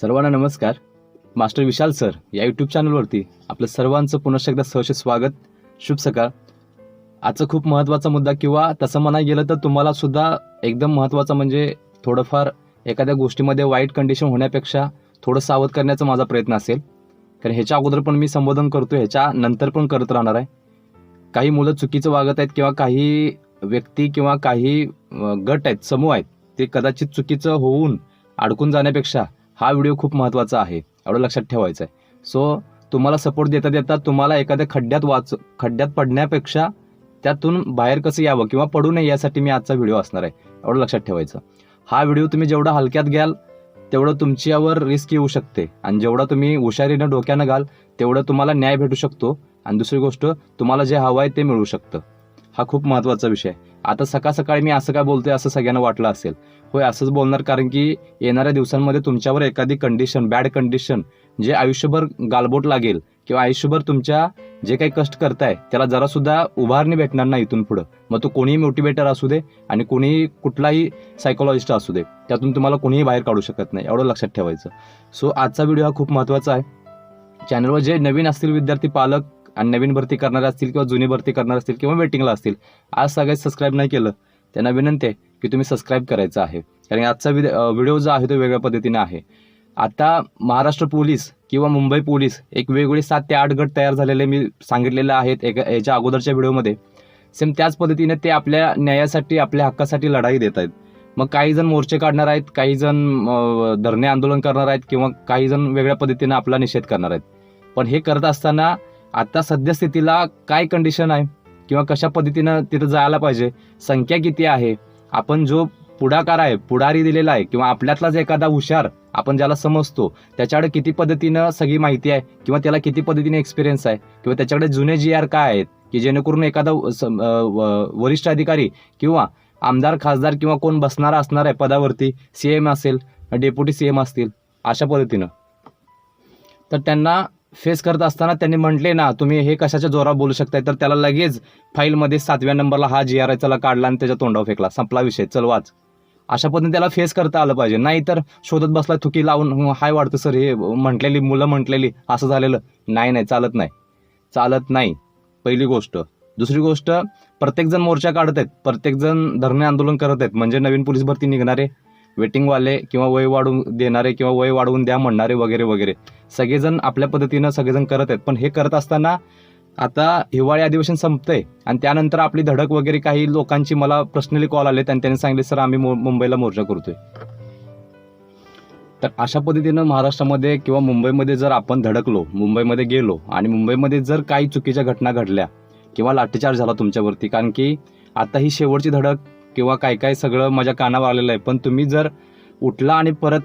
सर्वांना नमस्कार. Master Vishal sir या यूट्यूब चॅनलवरती आपलं सर्वांचं पुनश्च एकदा सहर्ष स्वागत. शुभ सकाळ. आजचा खूप महत्त्वाचा मुद्दा किंवा तसं म्हणायला गेलं तर तुम्हाला सुद्धा एकदम महत्त्वाचा म्हणजे थोडंफार एखाद्या गोष्टीमध्ये वाईट कंडिशन होण्यापेक्षा थोडं सावध करण्याचा माझा प्रयत्न असेल. कारण ह्याच्या अगोदर पण मी संबोधन करतो ह्याच्या नंतर पण करत राहणार आहे. काही मुलं चुकीचं वागत आहेत किंवा काही व्यक्ती किंवा काही गट आहेत समूह आहेत ते कदाचित चुकीचं होऊन अडकून जाण्यापेक्षा हा व्हिडिओ खूप महत्त्वाचा आहे. एवढं लक्षात ठेवायचं आहे सो तुम्हाला सपोर्ट देता देता तुम्हाला एखाद्या खड्ड्यात वाच खड्ड्यात पडण्यापेक्षा त्यातून बाहेर कसं यावं किंवा पडू नये यासाठी मी आजचा व्हिडिओ असणार आहे. एवढं लक्षात ठेवायचं. हा व्हिडिओ तुम्ही जेवढा हलक्यात घ्याल तेवढं तुमच्यावर रिस्क येऊ शकते. आणि जेवढा तुम्ही हुशारीनं डोक्यानं घाल तेवढं तुम्हाला न्याय भेटू शकतो. आणि दुसरी गोष्ट तुम्हाला जे हवं आहे ते मिळू शकतं. हा खूप महत्त्वाचा विषय आहे. आता सकाळ सकाळी मी असं काय बोलतोय असं सगळ्यांना वाटलं असेल. होय असंच बोलणार कारण की येणाऱ्या दिवसांमध्ये तुमच्यावर एखादी कंडिशन बॅड कंडिशन जे आयुष्यभर गालबोट लागेल किंवा आयुष्यभर तुमच्या जे काही कष्ट करताय त्याला जरासुद्धा उभारणी भेटणार नाही इथून पुढं. मग तो कोणीही मोटिवेटर असू दे आणि कोणीही कुठलाही सायकोलॉजिस्ट असू दे त्यातून तुम्हाला कोणीही बाहेर काढू शकत नाही एवढं लक्षात ठेवायचं. सो आजचा व्हिडिओ हा खूप महत्त्वाचा आहे. चॅनलवर जे नवीन असतील विद्यार्थी पालक आणि नवीन भरती करणारे असतील किंवा जुनी भरती करणारे असतील किंवा वेटिंगला असतील आज सगळ्यात सबस्क्राईब नाही केलं त्यांना विनंती आहे की तुम्ही सबस्क्राईब करायचं आहे. कारण आजचा विद- व्हिडिओ जो आहे तो वेगळ्या पद्धतीने आहे. आता महाराष्ट्र पोलीस किंवा मुंबई पोलीस एक वेगवेगळे सात ते आठ गट तयार झालेले मी सांगितलेले आहेत एका याच्या अगोदरच्या व्हिडिओमध्ये सेम त्याच पद्धतीने ते आपल्या न्यायासाठी आपल्या हक्कासाठी लढाई देत आहेत. मग काही जण मोर्चे काढणार आहेत काही जण धरणे आंदोलन करणार आहेत किंवा काही जण वेगळ्या पद्धतीने आपला निषेध करणार आहेत. पण हे करत असताना आता सद्यस्थितीला काय कंडिशन आहे? किंवा कशा पद्धतीनं तिथं जायला पाहिजे संख्या किती आहे आपण जो पुढाकार आहे पुढारी दिलेला आहे किंवा आपल्यातलाच एखादा हुशार आपण ज्याला समजतो त्याच्याकडे किती पद्धतीनं सगळी माहिती आहे किंवा त्याला किती पद्धतीने एक्सपिरियन्स आहे किंवा त्याच्याकडे जुने जी आर काय आहेत की जेणेकरून एखादा वरिष्ठ अधिकारी किंवा आमदार खासदार किंवा कोण बसणारा असणार आहे पदावरती सी एम असेल डेप्युटी सी एम असतील अशा पद्धतीनं. तर त्यांना फेस करत असताना त्यांनी म्हटले ना तुम्ही हे कशाच्या जोरावर बोलू शकताय? तर त्याला लगेच फाईलमध्ये सातव्या नंबरला हा जी आर चला काढला आणि त्याच्या तोंडावर फेकला. संपला विषय. चल वाच. अशा पद्धतीने त्याला फेस करता आलं पाहिजे. नाही तर शोधत बसला थुकी लावून हाय वाढतं सर हे म्हटलेली मुलं म्हटलेली असं झालेलं. नाही नाही चालत नाही. चालत नाही. पहिली गोष्ट. दुसरी गोष्ट प्रत्येकजण मोर्चा काढत आहेत. प्रत्येकजण धरणे आंदोलन करत आहेत. म्हणजे नवीन पोलीस भरती निघणारे वेटिंगवाले किंवा वय वाढवून देणारे किंवा वय वाढवून द्या म्हणणारे वगैरे वगैरे. सगळेजण आपल्या पद्धतीनं सगळेजण करत आहेत. पण हे करत असताना आता हिवाळी अधिवेशन संपतंय आणि त्यानंतर आपली धडक वगैरे काही लोकांची मला पर्सनली कॉल आले आणि त्यांनी सांगितले सर आम्ही मुंबईला मोर्चा करतोय. तर अशा पद्धतीनं महाराष्ट्रामध्ये किंवा मुंबईमध्ये जर आपण धडकलो मुंबईमध्ये गेलो आणि मुंबईमध्ये जर काही चुकीच्या घटना घडल्या किंवा लाठीचार्ज झाला तुमच्यावरती कारण की आता ही शेवटची धडक किंवा काय काय सगळं माझ्या कानावर आलेलं आहे. पण तुम्ही जर उठला आणि परत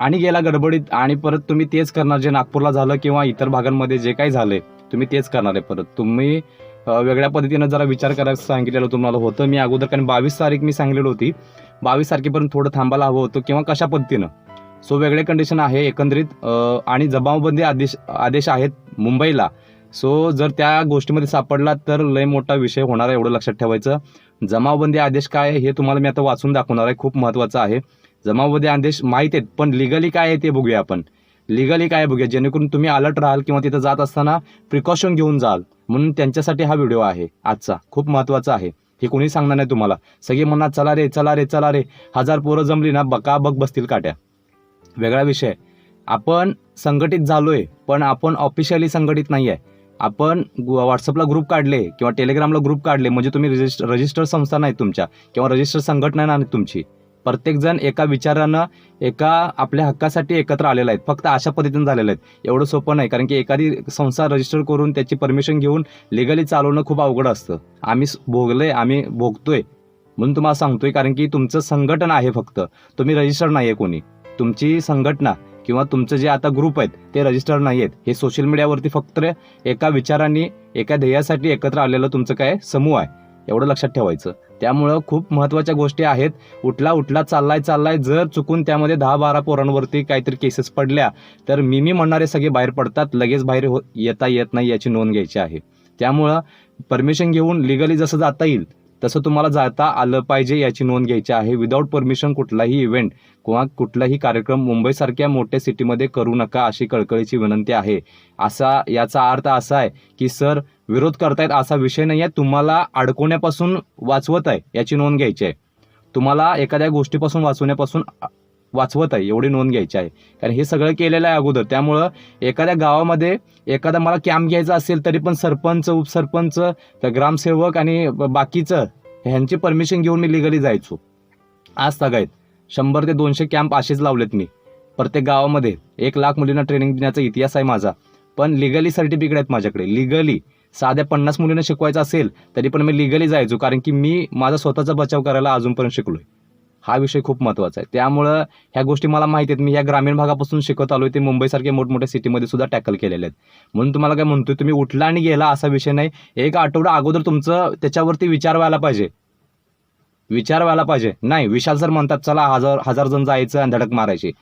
आणि गेला गडबडीत आणि परत तुम्ही तेच करणार जे नागपूरला झालं किंवा इतर भागांमध्ये जे काही झालंय तुम्ही तेच करणार आहे परत. तुम्ही वेगळ्या पद्धतीनं जरा विचार करायला सांगितलेलं तुम्हाला होतं. मी अगोदर कारण बावीस तारीख मी सांगितलेली होती. बावीस तारखेपर्यंत थोडं थांबायला हवं होतं किंवा कशा पद्धतीनं. सो वेगळे कंडिशन आहे एकंदरीत आणि जबाबबंदी आदेश आदेश आहेत मुंबईला. सो जर त्या गोष्टीमध्ये सापडला तर लय मोठा विषय होणार आहे एवढं लक्षात ठेवायचं. जमावबंदी आदेश काय आहे हे तुम्हाला मी आता वाचून दाखवणार आहे. खूप महत्त्वाचं आहे. जमावबंदी आदेश माहीत आहेत पण लिगली काय आहे ते बघूया आपण. लिगली काय बघूया. जेणेकरून तुम्ही अलर्ट राहाल किंवा तिथं जात असताना प्रिकॉशन घेऊन जाल. म्हणून त्यांच्यासाठी हा व्हिडिओ आहे आजचा. खूप महत्त्वाचा आहे. हे कोणी सांगणार नाही तुम्हाला. सगळे म्हणणार चला रे चला रे चला रे. हजार पोरं जमली ना बका बघ बसतील काट्या. वेगळा विषय आपण संघटित झालोय पण आपण ऑफिशियली संघटित नाही आहे आपण व्हॉट्सअपला ग्रुप काढले किंवा टेलिग्रामला ग्रुप काढले म्हणजे तुम्ही रजिस्ट रजिस्टर संस्था नाही तुमच्या किंवा रजिस्टर संघटना नाही तुमची. प्रत्येकजण एका विचारानं एका आपल्या हक्कासाठी एकत्र आलेला आहेत फक्त अशा पद्धतीनं झालेलं आहेत एवढं सोपं नाही कारण की एखादी संस्था रजिस्टर करून त्याची परमिशन घेऊन लिगली चालवणं खूप अवघड असतं. आम्ही स- भोगलंय आम्ही भोगतोय म्हणून तुम्हाला सांगतोय कारण की तुमचं संघटन आहे फक्त. तुम्ही रजिस्टर नाही आहे कोणी. तुमची संघटना किंवा तुमचं जे आता ग्रुप आहेत ते रजिस्टर नाही आहेत हे सोशल मीडियावरती फक्त एका विचारांनी एका ध्येयासाठी एकत्र आलेलं तुमचं काय समूह आहे एवढं लक्षात ठेवायचं. त्यामुळं खूप महत्त्वाच्या गोष्टी आहेत. उठला उठला चाललाय चाललाय जर चुकून त्यामध्ये दहा बारा पोरांवरती काहीतरी केसेस पडल्या तर मी मी म्हणणारे सगळे बाहेर पडतात लगेच बाहेर हो येता येत नाही याची नोंद घ्यायची आहे. त्यामुळं परमिशन घेऊन लिगली जसं जाता येईल तसं तुम्हाला जाता आलं पाहिजे याची नोंद घ्यायची आहे. विदाऊट परमिशन कुठलाही इव्हेंट किंवा कुठलाही कार्यक्रम मुंबईसारख्या मोठ्या सिटीमध्ये करू नका अशी कळकळीची विनंती आहे. असा याचा अर्थ असा आहे की सर विरोध करतायत असा विषय नाही आहे तुम्हाला अडकवण्यापासून वाचवत आहे याची नोंद घ्यायची आहे. तुम्हाला एखाद्या गोष्टीपासून वाचवण्यापासून वाचवत आहे एवढी नोंद घ्यायची आहे. कारण हे सगळं केलेलं आहे अगोदर. त्यामुळं एखाद्या गावामध्ये एखादा मला कॅम्प घ्यायचा असेल तरी पण सरपंच उपसरपंच तर ग्रामसेवक आणि बाकीचं ह्यांची परमिशन घेऊन मी लिगली जायचो. आज सगळ्यात शंभर ते दोनशे कॅम्प असेच लावलेत मी. प्रत्येक गावामध्ये एक लाख मुलींना ट्रेनिंग देण्याचा इतिहास आहे माझा. पण लिगली सर्टिफिकेट आहेत माझ्याकडे. लिगली साध्या पन्नास मुलींना शिकवायचं असेल तरी पण मी लिगली जायचो. कारण की मी माझा स्वतःचा बचाव करायला अजूनपर्यंत शिकलोय. हा विषय खूप महत्त्वाचा आहे. त्यामुळं ह्या गोष्टी मला माहिती आहेत. मी या ग्रामीण भागापासून शिकत आलो ते मुंबईसारख्या मोठमोठ्या सिटीमध्ये सुद्धा टॅकल केलेले आहेत. म्हणून तुम्हाला काय म्हणतोय तुम्ही उठला आणि गेला असा विषय नाही. एक आठवडा अगोदर तुमचं त्याच्यावरती विचार व्हायला पाहिजे. विचार व्हायला पाहिजे. नाही विशाल सर म्हणतात चला हजार हजार जण जायचं आणि धडक मारायची.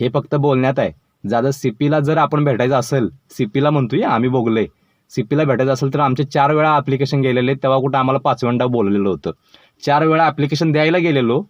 हे फक्त बोलण्यात आहे. जर सीपीला जर आपण भेटायचं असेल सीपीला म्हणतोय आम्ही बोगले सीपीला भेटायचं असेल तर आमचे चार वेळा ॲप्लिकेशन गेलेले तेव्हा कुठं आम्हाला पाचव्यांदा बोललेलं होतं. चार वेळा ॲप्लिकेशन द्यायला गेलेलो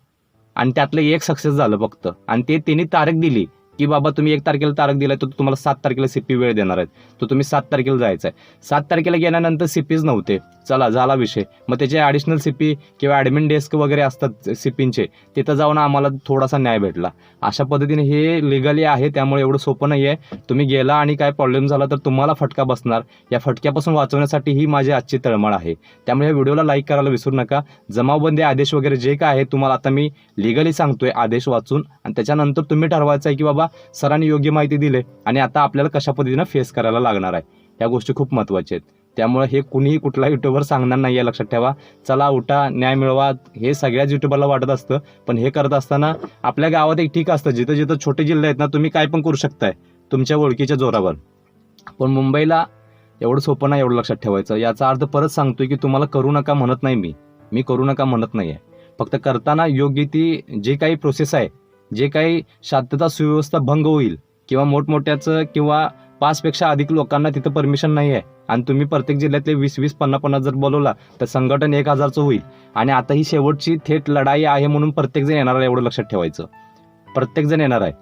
आणि त्यातलं एक सक्सेस झालं फक्त. आणि ते त्यांनी तारीख दिली. की बाबा तुम्ही एक तारखेला तारख दिलाय तर तुम्हाला सात तारखेला सीपी वेळ देणार आहेत. तर तुम्ही सात तारखेला जायचं आहे सात तारखेला गेल्यानंतर सीपीज नव्हते. चला झाला विषय. मग त्याचे ॲडिशनल सीपी किंवा ॲडमिन डेस्क वगैरे असतात सीपींचे तिथं जाऊन आम्हाला थोडासा न्याय भेटला. अशा पद्धतीने हे लिगली आहे त्यामुळे एवढं सोपं नाही आहे तुम्ही गेला आणि काय प्रॉब्लेम झाला तर तुम्हाला फटका बसणार. या फटक्यापासून वाचवण्यासाठी ही माझी आजची तळमळ आहे. त्यामुळे या व्हिडिओला लाईक करायला विसरू नका. जमावबंदी आदेश वगैरे जे काय आहे तुम्हाला आता मी लिगली सांगतोय आदेश वाचून. आणि त्याच्यानंतर तुम्ही ठरवायचं आहे की बाबा सरांनी योग्य माहिती दिली आणि आता आपल्याला कशा पद्धतीनं फेस करायला लागणार आहे. या गोष्टी खूप महत्त्वाच्या आहेत. त्यामुळे हे कुणीही कुठला युट्यूबर सांगणार नाही आहे लक्षात ठेवा. चला उठा न्याय मिळवा हे सगळ्याच युट्यूबरला वाटत असतं. पण हे करत असताना आपल्या गावात एक ठीक असतं. जिथं जिथं छोटे जिल्हे आहेत ना तुम्ही काय पण करू शकताय तुमच्या ओळखीच्या जोरावर. पण मुंबईला एवढं सोपं नाही एवढं लक्षात ठेवायचं. याचा अर्थ परत सांगतोय की तुम्हाला करू नका म्हणत नाही मी. मी करू नका म्हणत नाही आहे फक्त करताना योग्य ती जी काही प्रोसेस आहे जे काही शांतता सुव्यवस्था भंग होईल किंवा मोठमोठ्याचं किंवा पाचपेक्षा अधिक लोकांना तिथं परमिशन नाही आहे आणि तुम्ही प्रत्येक जिल्ह्यातले वीस वीस पन्नास पन्नास जर बोलवला तर संघटन एक हजारचं होईल. आणि आता ही शेवटची थेट लढाई आहे म्हणून प्रत्येकजण येणार आहे एवढं लक्षात ठेवायचं. प्रत्येकजण येणार आहे.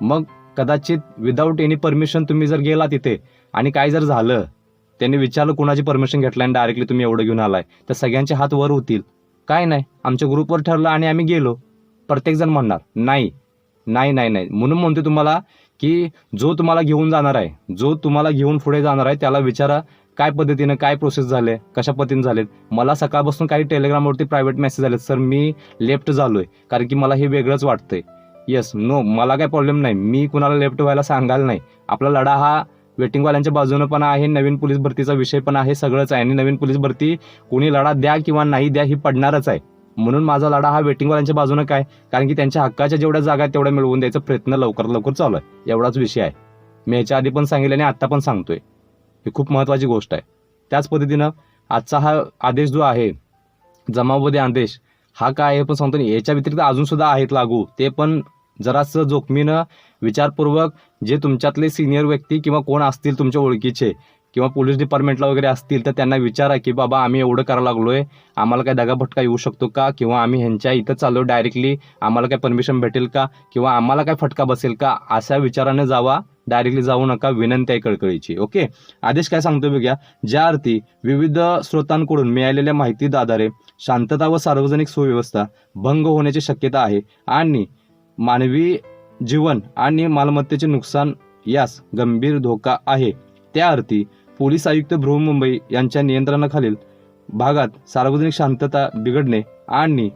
मग कदाचित विदाऊट एनी परमिशन तुम्ही जर गेला तिथे आणि काय जर झालं त्यांनी विचारलं कुणाची परमिशन घेतलं आणि डायरेक्टली तुम्ही एवढं घेऊन आलाय तर सगळ्यांचे हात वर होतील. काय नाही आमच्या ग्रुपवर ठरलं आणि आम्ही गेलो. प्रत्येकजण म्हणणार नाही नाही नाही नाही. म्हणून म्हणतो तुम्हाला की जो तुम्हाला घेऊन जाणार आहे जो तुम्हाला घेऊन पुढे जाणार आहे त्याला विचारा काय पद्धतीनं काय प्रोसेस झाले कशा पद्धतीने झालेत. मला सकाळपासून काही टेलिग्रामवरती प्रायव्हेट मेसेज आलेत. सर मी लेफ्ट झालोय. कारण की मला हे वेगळंच वाटतंय. येस नो मला काय प्रॉब्लेम नाही. मी कुणाला लेफ्ट व्हायला सांगायला नाही. आपला लढा हा वेटिंगवाल्यांच्या बाजूनं पण आहे नवीन पोलीस भरतीचा विषय पण आहे सगळंच आहे. आणि नवीन पोलीस भरती कोणी लढा द्या किंवा नाही द्या ही पडणारच आहे. म्हणून माझा लढा हा वेटिंगवाल्यांच्या बाजूनं काय? कारण की त्यांच्या हक्काच्या जेवढ्या जागा आहेत तेवढ्या मिळवून द्यायचा प्रयत्न लवकरात लवकर चालू आहे. एवढाच विषय आहे. मी याच्या आधी पण सांगितलं आणि आत्ता पण सांगतोय. ही खूप महत्त्वाची गोष्ट आहे. त्याच पद्धतीनं आजचा हा आदेश जो आहे जमावबंदी आदेश हा काय आहे पण सांगतो नाही. याच्या व्यतिरिक्त अजून सुद्धा आहेत लागू. ते पण जरासं जोखमीनं विचारपूर्वक जे तुमच्यातले सिनियर व्यक्ती किंवा कोण असतील तुमच्या ओळखीचे किंवा पोलीस डिपार्टमेंटला वगैरे असतील तर त्यांना विचारा की बाबा आम्ही एवढं करायला लागलोय. आम्हाला काय दगाभटका येऊ शकतो का? किंवा आम्ही ह्यांच्या इथं चाललो डायरेक्टली आम्हाला काय परमिशन भेटेल का? किंवा आम्हाला काय फटका बसेल का? अशा विचाराने जावा. डायरेक्टली जाऊ नका. विनंती आहे कळकळीची. ओके आदेश काय सांगतो बघ्या. ज्या अर्थी विविध स्रोतांकडून मिळालेल्या माहितीत आधारे शांतता व सार्वजनिक सुव्यवस्था भंग होण्याची शक्यता आहे आणि मानवी जीवन आणि मालमत्तेचे नुकसान यास गंभीर धोका आहे. त्या अर्थी पोलीस आयुक्त बृहमुंबई यांच्या नियंत्रणाखालील भागात सार्वजनिक शांतता बिघडणे आणि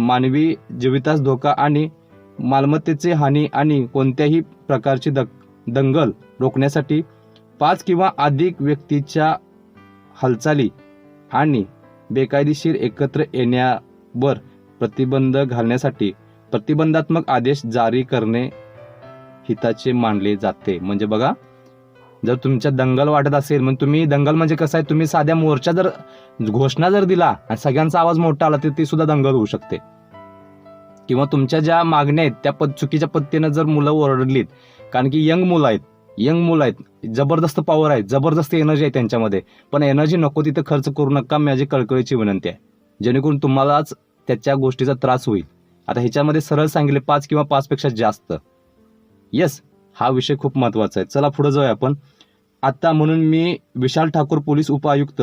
मानवी जीवितास धोका आणि मालमत्तेचे हानी आणि कोणत्याही प्रकारची दक दंगल रोखण्यासाठी पाच किंवा अधिक व्यक्तीच्या हालचाली आणि बेकायदेशीर एकत्र येण्यावर प्रतिबंध घालण्यासाठी प्रतिबंधात्मक आदेश जारी करणे हिताचे मानले जाते. म्हणजे बघा जर तुमच्या दंगल वाटत असेल मग तुम्ही दंगल म्हणजे कसं आहे? तुम्ही साध्या मोर्चा जर घोषणा जर दिला आणि सगळ्यांचा आवाज मोठा आला तर ती सुद्धा दंगल होऊ शकते. किंवा तुमच्या ज्या मागण्या आहेत त्या पद चुकीच्या पद्धतीनं जर मुलं ओरडलीत कारण की यंग मुलं आहेत यंग मुलं आहेत जबरदस्त पॉवर आहे जबरदस्त एनर्जी आहे त्यांच्यामध्ये. पण एनर्जी नको तिथं खर्च करू नका माझी कळकळीची विनंती आहे. जेणेकरून तुम्हालाच त्याच्या गोष्टीचा त्रास होईल. आता ह्याच्यामध्ये सरळ सांगितले पाच किंवा पाचपेक्षा जास्त. येस हा विषय खूप महत्त्वाचा आहे. चला पुढे जाऊया आपण. आत्ता म्हणून मी विशाल ठाकूर पोलीस उपआयुक्त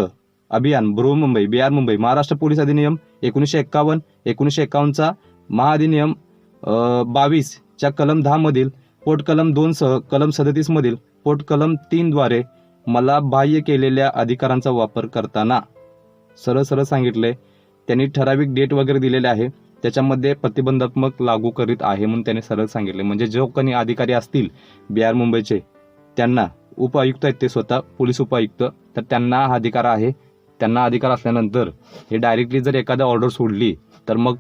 अभियान बृहमुंबई बिहार मुंबई महाराष्ट्र पोलीस अधिनियम एकोणीसशे एक्कावन्न एकोणीसशे एक्कावन्नचा महाअधिनियम बावीसच्या कलम दहामधील पोट कलम दोनसह कलम सदतीसमधील पोट कलम तीनद्वारे मला बाह्य केलेल्या अधिकारांचा वापर करताना सरळ सरळ सांगितले त्यांनी ठराविक डेट वगैरे दिलेले आहे. त्याच्यामध्ये प्रतिबंधात्मक लागू करीत आहे म्हणून त्यांनी सरळ सांगितले. म्हणजे जो कोणी अधिकारी असतील बिहार मुंबईचे त्यांना उपायुक्त आहेत ते स्वतः पोलीस उपायुक्त तर त्यांना हा अधिकार आहे. त्यांना अधिकार असल्यानंतर हे डायरेक्टली जर एखादा ऑर्डर सोडली तर मग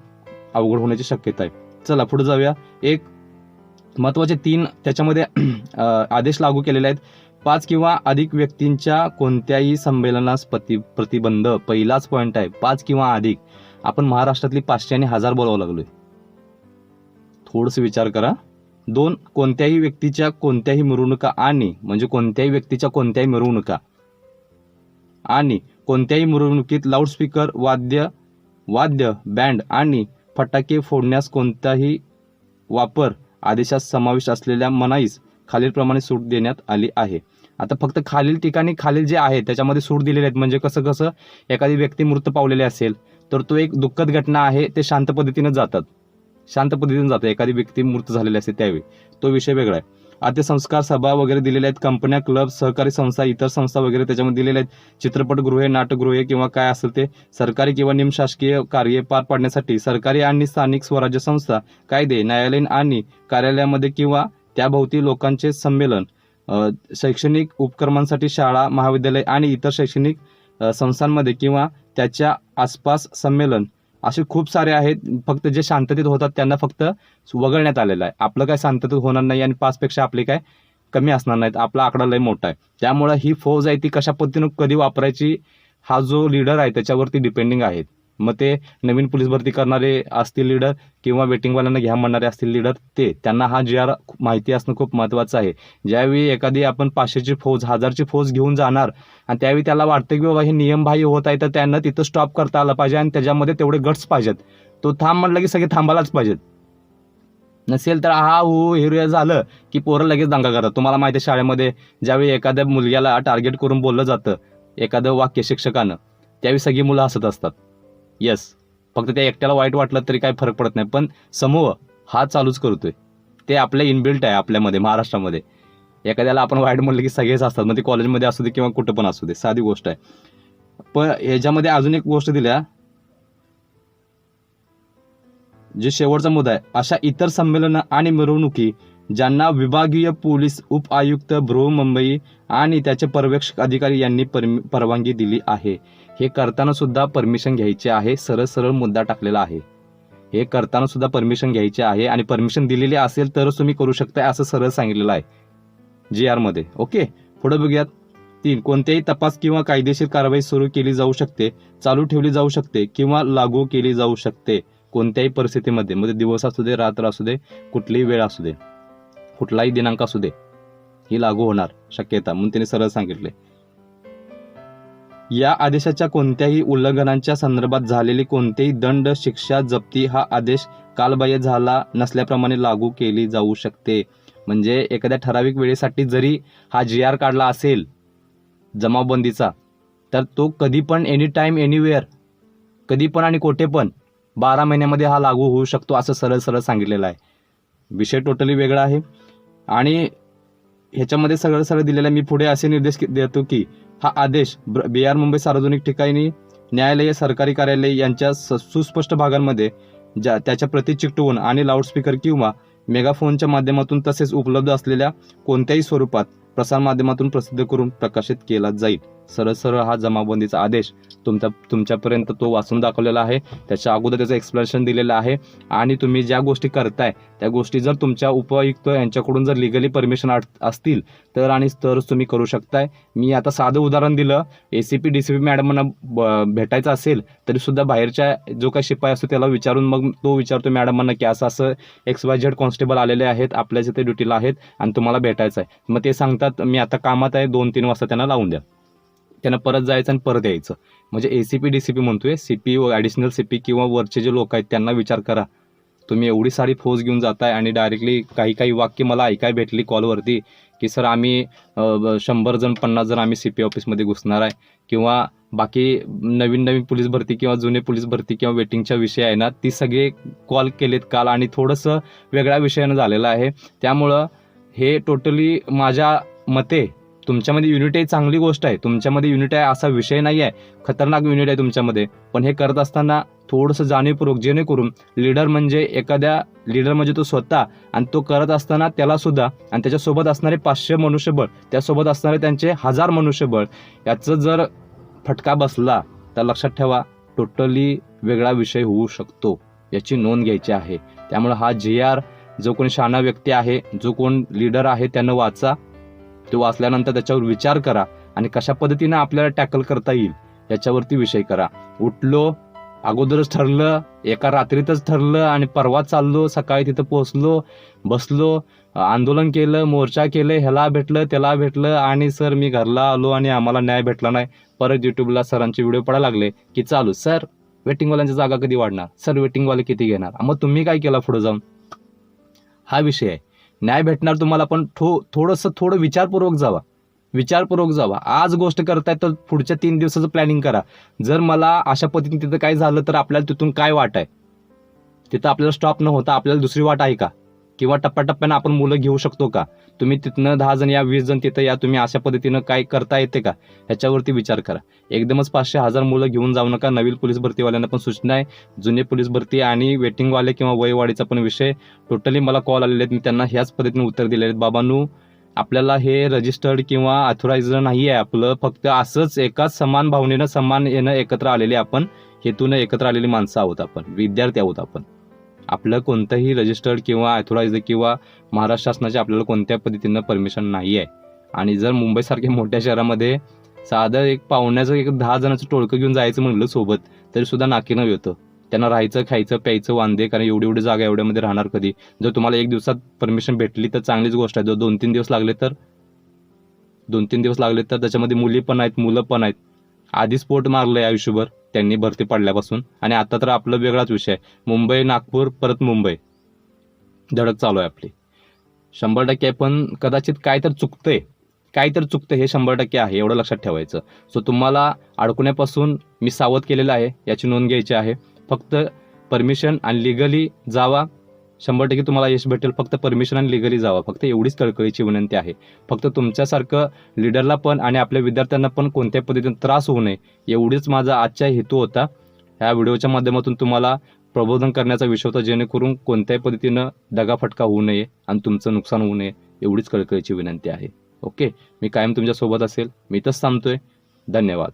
अवघड होण्याची शक्यता आहे. चला पुढे जाऊया. एक महत्त्वाचे तीन त्याच्यामध्ये आदेश लागू केलेले आहेत. पाच किंवा अधिक व्यक्तींच्या कोणत्याही संमेलनास प्रति प्रतिबंध पहिलाच पॉईंट आहे. पाच किंवा अधिक. आपण महाराष्ट्रातली पाचशे आणि हजार बोलावं लागलोय. थोडस विचार करा. दोन कोणत्याही व्यक्तीच्या कोणत्याही मिरवणुका आणि म्हणजे कोणत्याही व्यक्तीच्या कोणत्याही मिरवणुका आणि कोणत्याही मिरवणुकीत लाऊडस्पीकर वाद्य वाद्य बँड आणि फटाके फोडण्यास कोणताही वापर आदेशात समावेश असलेल्या मनाईस खालीलप्रमाणे सूट देण्यात आली आहे. आता फक्त खालील ठिकाणी खालील जे आहे त्याच्यामध्ये सूट दिलेले आहेत. म्हणजे कसं कसं एखादी व्यक्ती मृत पावलेली असेल तर तो एक दुःखद घटना आहे ते शांत पद्धतीनं जातात. शांत पद्धतीनं जातं. एखादी व्यक्ती मृत झालेली असते त्यावेळी. तो विषय वेगळा आहे. अंत्यसंस्कार सभा वगैरे दिलेल्या आहेत कंपन्या क्लब सहकारी संस्था इतर संस्था वगैरे त्याच्यामध्ये दिलेल्या आहेत. चित्रपटगृहे नाटकगृहे किंवा काय असेल ते सरकारी किंवा निमशासकीय कार्य पार पाडण्यासाठी सरकारी आणि स्थानिक स्वराज्य संस्था कायदे न्यायालयीन आणि कार्यालयामध्ये किंवा त्याभोवती लोकांचे संमेलन शैक्षणिक उपक्रमांसाठी शाळा महाविद्यालय आणि इतर शैक्षणिक संस्थांमध्ये किंवा त्याच्या आसपास संमेलन असे खूप सारे आहेत. फक्त जे शांततेत होतात त्यांना फक्त वगळण्यात आलेलं आहे. आपलं काय शांततेत होणार नाही आणि पाचपेक्षा आपले काय कमी असणार नाहीत. आपला आकडा लय मोठा आहे. त्यामुळं ही फौज आहे ती कशा पद्धतीनं कधी वापरायची हा जो लीडर आहे त्याच्यावरती डिपेंडिंग आहेत मग ते नवीन पोलीस भरती करणारे असतील लीडर किंवा वेटिंगवाल्यांना घ्या म्हणणारे असतील लीडर ते त्यांना हा जी आर माहिती असणं खूप महत्त्वाचं आहे. ज्यावेळी एखादी आपण पाचशेची फौज हजारची फौज घेऊन जाणार आणि त्यावेळी त्याला वाटतं की बाबा हे नियमबाह्य होत आहे तर त्यांना तिथं स्टॉप करता आलं पाहिजे आणि त्याच्यामध्ये तेवढे गट्स पाहिजेत. तो थांब म्हणलं की सगळे थांबायलाच पाहिजेत. नसेल तर हा हो हिरो झालं की पोरं लगेच दंगा करतात. तुम्हाला माहिती आहे शाळेमध्ये ज्यावेळी एखाद्या मुलग्याला टार्गेट करून बोललं जातं एखादं वाक्य शिक्षकानं त्यावेळी सगळी मुलं हसत असतात. येस फक्त त्या एकट्याला वाईट वाटलं तरी काही फरक पडत नाही. पण समूह हा चालूच करतोय. ते आपल्या इनबिल्ट आहे आपल्यामध्ये महाराष्ट्रामध्ये. एखाद्याला आपण वाईट म्हणलं की सगळेच असतात. मग ते कॉलेजमध्ये असू दे किंवा कुठं पण असू दे साधी गोष्ट आहे. पण ह्याच्यामध्ये अजून एक गोष्ट दिल्या. जे शेवटचा मुद्दा आहे अशा इतर संमेलनं आणि मिरवणुकी ज्यांना विभागीय पोलीस उप आयुक्त बृहमुंबई आणि त्याचे पर्यवेक्षक अधिकारी यांनी परमि- परवानगी दिली आहे. हे करताना सुद्धा परमिशन घ्यायचे आहे. सरळ सरळ मुद्दा टाकलेला आहे. हे करताना सुद्धा परमिशन घ्यायचे आहे आणि परमिशन दिलेली असेल तरच तुम्ही करू शकताय असं सरळ सांगितलेलं आहे. जी आरमध्ये ओके? पुढे बघूयात. तीन. कोणत्याही तपास किंवा कायदेशीर कारवाई सुरू केली जाऊ शकते चालू ठेवली जाऊ शकते किंवा लागू केली जाऊ शकते कोणत्याही परिस्थितीमध्ये. म्हणजे दिवस असू दे रात्र असू दे कुठलीही वेळ असू दे. कुठलाही दिनांक असू दे ही लागू होणार शक्यता म्हणून त्यांनी सरळ सांगितले. या आदेशाच्या कोणत्याही उल्लंघनाच्या संदर्भात झालेली कोणतेही दंड शिक्षा जप्ती हा आदेश कालबाह्य झाला नसल्याप्रमाणे लागू केली जाऊ शकते. म्हणजे एखाद्या ठराविक वेळेसाठी जरी हा जी आर काढला असेल जमावबंदीचा तर तो कधी पण एनी टाईम एनिवेअर कधी पण आणि कोठे पण बारा महिन्यामध्ये हा लागू होऊ शकतो असं सरळ सरळ सांगितलेलं आहे. विषय टोटली वेगळा आहे. आणि ह्याच्यामध्ये सगळं सगळं दिलेलं मी पुढे असे निर्देश देतो की हा आदेश ब्र- बिहार मुंबई सार्वजनिक ठिकाणी न्यायालय सरकारी कार्यालय यांच्या स- सुस्पष्ट भागांमध्ये ज्या त्याच्या प्रती चिकटवून आणि लाऊडस्पीकर किंवा मेगाफोनच्या माध्यमातून तसेच उपलब्ध असलेल्या कोणत्याही स्वरूपात प्रसारमाध्यमातून प्रसिद्ध करून प्रकाशित केला जाईल. सरळ सरळ हा जमाबंदीचा आदेश तुमच्या तुमच्यापर्यंत तो वाचून दाखवलेला आहे. त्याच्या अगोदर त्याचं एक्सप्लेनेशन दिलेलं आहे. आणि तुम्ही ज्या गोष्टी करताय त्या गोष्टी जर तुमच्या उपयुक्त यांच्याकडून जर लिगली परमिशन असतील तर आणि तरच तुम्ही करू शकताय. मी आता साधं उदाहरण दिलं. A C P D C P मॅडमांना ब- भेटायचं असेल तरीसुद्धा बाहेरच्या जो काही शिपाई असतो त्याला विचारून मग तो विचारतो मॅडमांना की असं असं एक्स वाय झेड कॉन्स्टेबल आलेले आहेत आपल्या जिथे ड्युटीला आहेत आणि तुम्हाला भेटायचं आहे मग ते सांगतात मी आता कामात आहे दोन तीन वाजता त्यांना लावून द्या. त्यांना परत जायचं आणि परत यायचं. म्हणजे A C P D C P म्हणतोय. सी पी व ॲडिशनल सी पी किंवा वरचे जे लोक आहेत त्यांना विचार करा. तुम्ही एवढी सारी फौज घेऊन जाताय आणि डायरेक्टली काही काही वाक्य मला ऐकाय भेटली कॉलवरती की सर आम्ही शंभर जण पन्नास जण आम्ही सी पी ऑफिसमध्ये घुसणार आहे. किंवा बाकी नवीन नवीन पोलीस भरती किंवा जुने पोलीस भरती किंवा वेटिंगच्या विषय आहे ना ती सगळे कॉल केलेत काल आणि थोडंसं वेगळ्या विषयानं झालेलं आहे. त्यामुळं हे टोटली माझ्या मते तुमच्यामध्ये युनिट आहे चांगली गोष्ट आहे. तुमच्यामध्ये युनिट आहे असा विषय नाही आहे. खतरनाक युनिट आहे तुमच्यामध्ये. पण हे करत असताना थोडंसं जाणीवपूर्वक जेणेकरून लीडर म्हणजे एखाद्या लीडर म्हणजे तो स्वतः आणि तो करत असताना त्याला सुद्धा आणि त्याच्यासोबत असणारे पाचशे मनुष्यबळ त्यासोबत असणारे त्यांचे हजार मनुष्यबळ याचं जर फटका बसला तर लक्षात ठेवा टोटली वेगळा विषय होऊ शकतो. याची नोंद घ्यायची आहे. त्यामुळे हा जे आर जो कोणी शाणा व्यक्ती आहे जो कोण लीडर आहे त्यानं वाचा. तो वाचल्यानंतर त्याच्यावर विचार करा आणि कशा पद्धतीने आपल्याला टॅकल करता येईल याच्यावरती विषय करा. उठलो अगोदरच ठरलं एका रात्रीतच ठरलं आणि परवा चाललो सकाळी तिथं पोहोचलो बसलो आंदोलन केलं मोर्चा केलं ह्याला भेटलं त्याला भेटलं आणि सर मी घरला आलो आणि आम्हाला न्याय भेटला नाही. परत युट्यूबला सरांचे व्हिडिओ पडायला लागले की चालू. सर वेटिंगवाल्यांची जागा कधी वाढणार? सर वेटिंगवाले किती घेणार? मग तुम्ही काय केला पुढे जाऊन? हा विषय आहे. न्याय भेटणार तुम्हाला पण थो थोडंसं थोडं विचारपूर्वक जावा. विचारपूर्वक जावा. आज गोष्ट करताय तर पुढच्या तीन दिवसाचं प्लॅनिंग करा. जर मला अशा पद्धतीने तिथं काय झालं तर आपल्याला तिथून काय वाट आहे? तिथं आपल्याला स्टॉप न होता आपल्याला दुसरी वाट आहे का? किंवा टप्प्याटप्प्यानं आपण मुलं घेऊ शकतो का? तुम्ही तिथनं दहा जण या वीस जण तिथं या तुम्ही अशा पद्धतीनं काय करता येते का? ह्याच्यावरती विचार करा. एकदमच पाचशे हजार मुलं घेऊन जाऊ नका. नवीन पोलीस भरतीवाल्यांना पण सूचना आहे. जुने पोलीस भरती आणि वेटिंगवाले किंवा वयवाढीचा पण विषय. टोटली मला कॉल आलेले आहेत. मी त्यांना ह्याच पद्धतीने उत्तर दिले आहेत. बाबांनू आपल्याला हे रजिस्टर्ड किंवा अथोराइज नाही आहे आपलं. फक्त असंच एकाच समान भावनेनं समान येणं एकत्र आलेले आपण. हेतून एकत्र आलेली माणसं आहोत आपण. विद्यार्थी आहोत आपण. आपलं कोणतंही रजिस्टर्ड किंवा अथोराइज किंवा महाराष्ट्र शासनाचे आपल्याला कोणत्या पद्धतीनं परमिशन नाही आहे आणि जर मुंबईसारख्या मोठ्या शहरामध्ये साधं एक पाहुण्याचं एक दहा जणांचं टोळकं घेऊन जायचं म्हणलं सोबत तरी सुद्धा नाकीनं येतं. त्यांना राहायचं खायचं प्यायचं वांदे कारण एवढी एवढी जागा एवढ्यामध्ये राहणार कधी? जर तुम्हाला एक दिवसात परमिशन भेटली तर चांगलीच गोष्ट आहे. जर दोन तीन दिवस लागले तर? दोन तीन दिवस लागले तर त्याच्यामध्ये मुली पण आहेत मुलं पण आहेत. आधी स्पोर्ट मारलंय आयुष्यभर त्यांनी भरती पडल्यापासून. आणि आता तर आपलं वेगळाच विषय आहे. मुंबई नागपूर परत मुंबई. धडक चालू आहे आपली. शंभर टक्के पण कदाचित काय तर चुकतंय. काय तर चुकतं हे शंभर टक्के आहे एवढं लक्षात ठेवायचं. सो तुम्हाला अडकण्यापासून मी सावध केलेलं आहे याची नोंद घ्यायची आहे. फक्त परमिशन आणि लिगली जावा. शंभर टक्के तुम्हाला यश भेटेल. फक्त परमिशन आणि लिगली जावा. फक्त एवढीच कळकळीची विनंती आहे. फक्त तुमच्यासारखं लिडरला पण आणि आपल्या विद्यार्थ्यांना पण कोणत्या पद्धतीने त्रास होऊ नये. एवढीच माझा आजचा हेतू होता. ह्या व्हिडिओच्या माध्यमातून तुम्हाला प्रबोधन करण्याचा विषय होता. जेणेकरून कोणत्याही पद्धतीनं दगाफटका होऊ नये आणि तुमचं नुकसान होऊ नये एवढीच कळकळीची विनंती आहे. ओके? मी कायम तुमच्यासोबत असेल. मी इथंच थांबतोय. धन्यवाद.